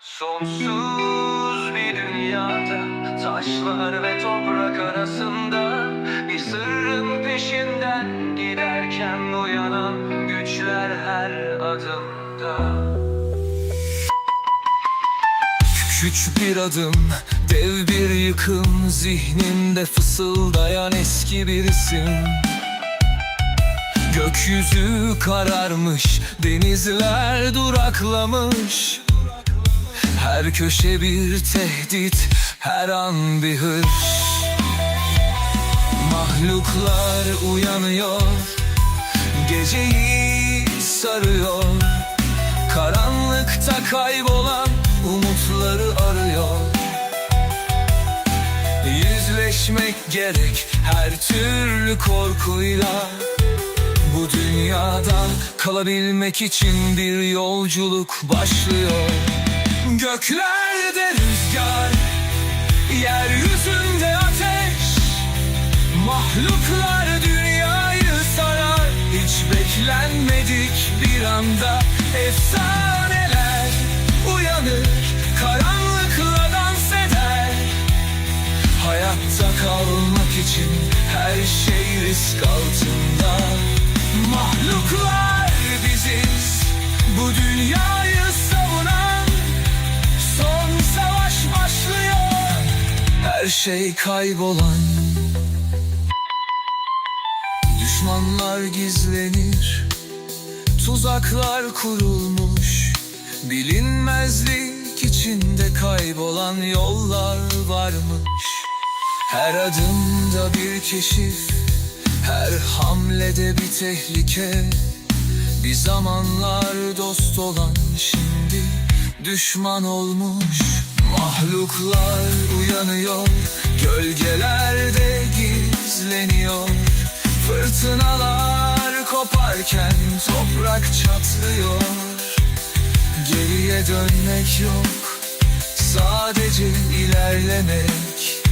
Sonsuz bir dünyada Taşlar ve toprak arasında Bir sırrın peşinden Giderken uyanan güçler her adımda. Küçük bir adım, dev bir yıkım Zihnimde fısıldayan eski bir isim. Gökyüzü kararmış, denizler duraklamış Her köşe bir tehdit, her an bir hırс Mahluklar uyanıyor, geceyi sarıyor. Karanlıkta kaybolan umutları arıyor. Yüzleşmek gerek her türlü korkuyla. Bu dünyada kalabilmek için bir yolculuk başlıyor Göklerde rüzgar, yeryüzünde ateş. Mahluklar dünyayı sarar Hiç beklenmedik bir anda Efsaneler uyanır Karanlıkla dans eder. Hayatta kalmak için her şey risk altında. Mahluklar biziz Bu dünyayı Her şey kaybolan. Düşmanlar gizlenir Tuzaklar kurulmuş. Bilinmezlik içinde kaybolan yollar varmış. Her adımda bir keşif Her hamlede bir tehlike. Bir zamanlar dost olan şimdi düşman olmuş Mahluklar uyanıyor Gölgelerde gizleniyor. Fırtınalar koparken toprak çatlıyor. Geriye dönmek yok Sadece ilerlemek.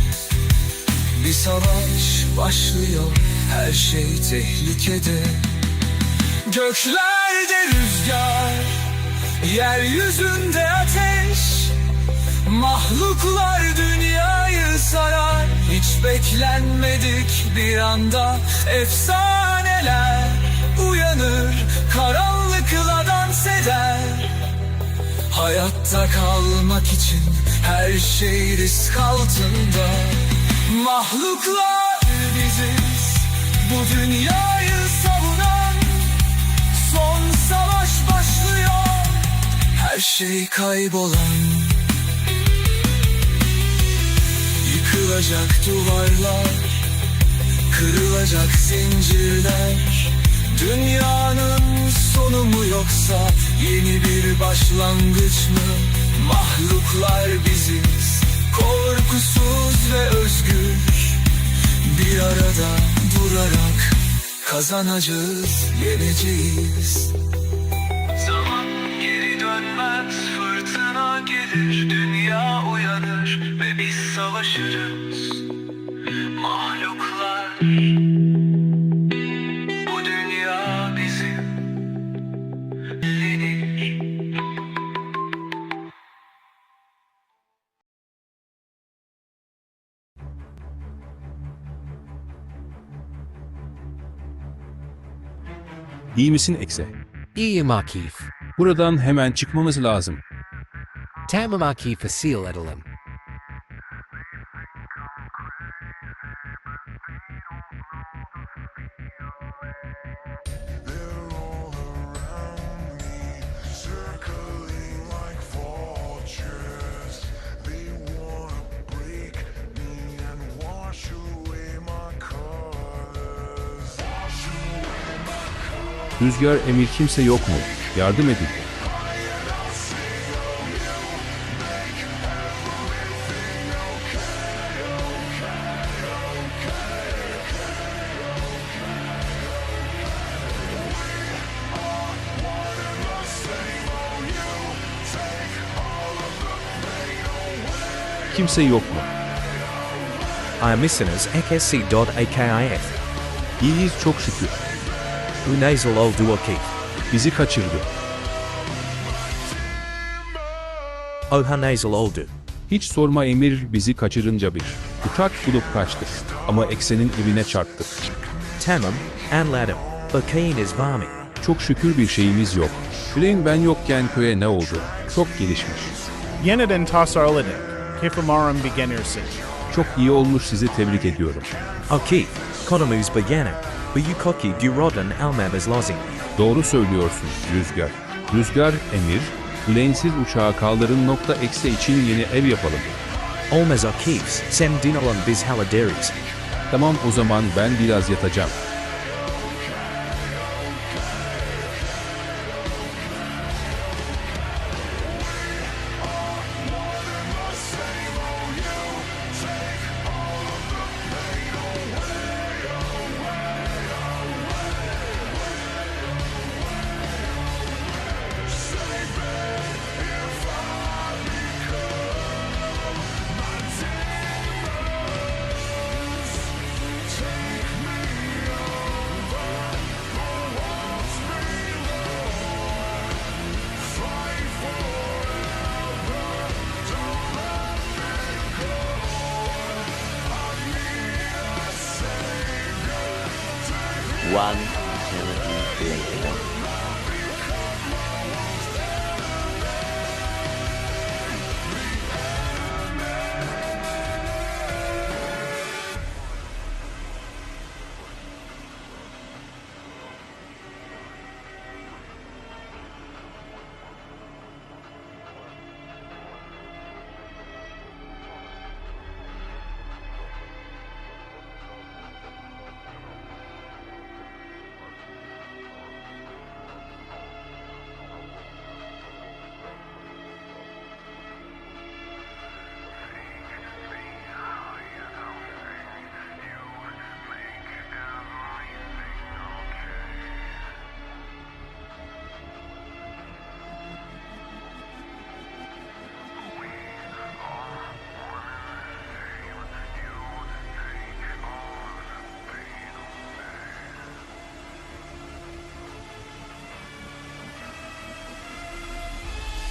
Bir savaş başlıyor Her şey tehlikede. Göklerde rüzgar Yeryüzünde ateş Mahluklar dünyayı sarar. Hiç beklenmedik bir anda Efsaneler uyanır Karanlıkla dans eder. Hayatta kalmak için her şey risk altında. Mahluklar biziz Bu dünyayı savunan. Son savaş başlıyor Her şey kaybolan Yıkılacak duvarlar Kırılacak zincirler. Dünyanın sonu mu yoksa Yeni bir başlangıç mı? Mahluklar biziz Korkusuz ve özgür. Bir arada durarak Kazanacağız, yeneceğiz. Zaman geri dönmez, fırtına gelir, ve biz savaşırız. Mahluklar, bu dünya bizim. Lenir. İyi misin Ekse? İyiyim Akif. Buradan hemen çıkmamız lazım. Tamam Akif'e seal edelim. Rüzgar emir kimse yok mu? Yardım edin. Kimse yok mu? I am listeners ekc.akif. İyiyiz çok şükür. Unazal oldu Akif. Bizi kaçırdı. Oha oldu. Hiç sorma Emir bizi kaçırınca bir. Uçak bulup kaçtık. Ama eksenin evine çarptık. Tamam, anladım. Bakayınız var mı? Çok şükür bir şeyimiz yok. Güleyin ben yokken köye ne oldu? Çok gelişmiş. Yeniden tasarladık. Kefamarum beginnersin. Çok iyi olmuş sizi tebrik ediyorum. Okey, konumuz bayana. Bu yukoki durodan almabas lozing. Doğru söylüyorsun Rüzgar. Rüzgar, Emir, Güleynsiz uçağı kaldırın nokta ekse için yeni ev yapalım. Olmaz okeys, sem dinalan biz haladeris. Tamam o zaman ben biraz yatacağım.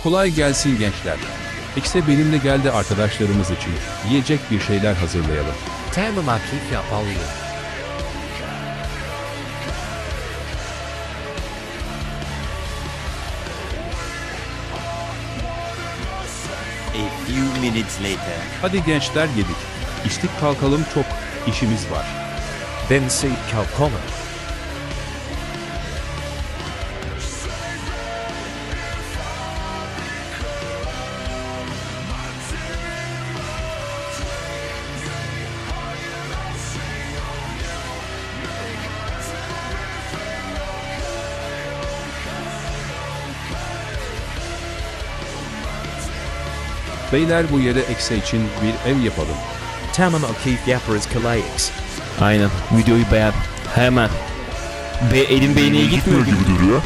Kolay gelsin gençler. Ekse benimle geldi arkadaşlarımız için. Yiyecek bir şeyler hazırlayalım. Tamam Akif yapalıyım. A few minutes later. Hadi gençler yedik. İçtik kalkalım çok işimiz var. Then seed kalkoma. Beyler bu yere ekse için bir ev yapalım. Tamam okeyf yaparız kalayız. Aynen. Videoyu beğen. Hemen. Be elin beyneye gitmiyor gibi duruyor.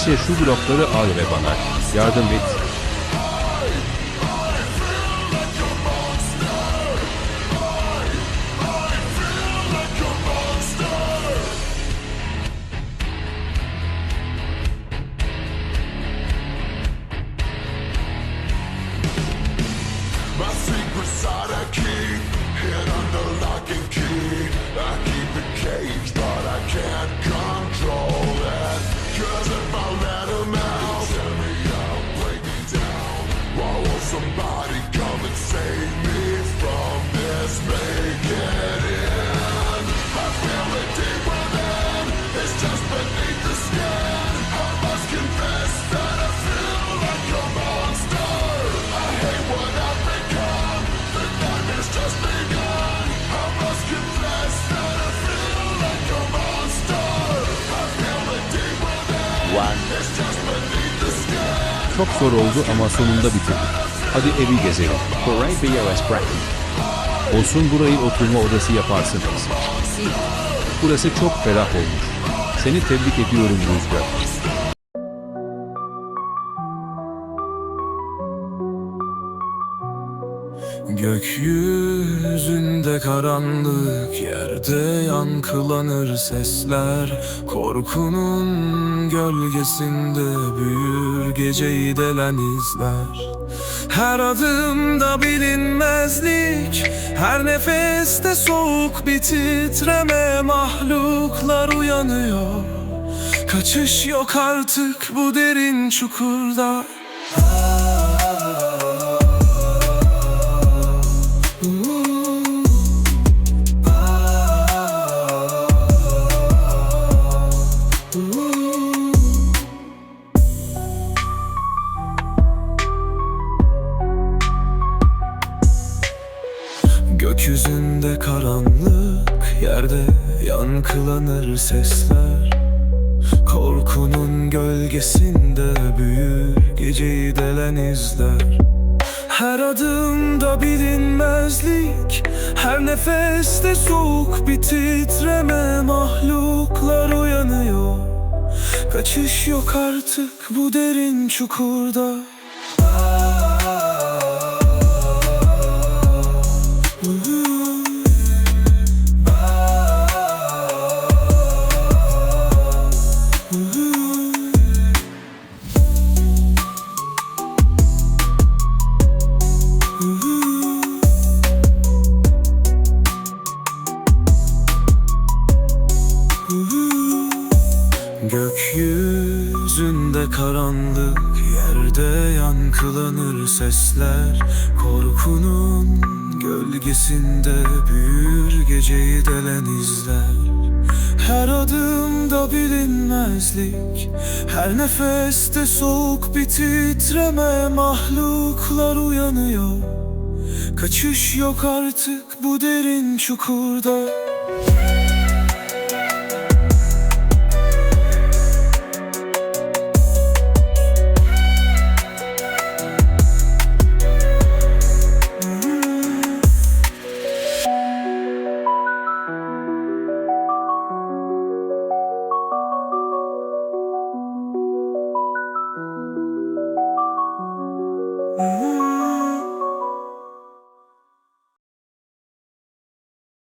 Ekse şu blokları al ve bana yardım et. Çok zor oldu ama sonunda bitirdik. Hadi evi gezelim. Olsun burayı oturma odası yaparsınız. Burası çok ferah olmuş. Seni tebrik ediyorum Rüzgar. Gökyüzünde karanlık yerde yankılanır sesler. Korkunun gölgesinde büyür geceyi delen izler. Her adımda bilinmezlik Her nefeste soğuk bir titreme Mahluklar uyanıyor. Kaçış yok artık bu derin çukurda yankılanır sesler. Korkunun gölgesinde büyür Geceyi delen izler. Her adımda bilinmezlik Her nefeste soğuk bir titreme Mahluklar uyanıyor. Kaçış yok artık bu derin çukurda. Gökyüzünde yankılanır sesler Korkunun gölgesinde büyür Geceyi delen izler. Her adımda bilinmezlik Her nefeste soğuk bir titreme Mahluklar uyanıyor. Kaçış yok artık bu derin çukurda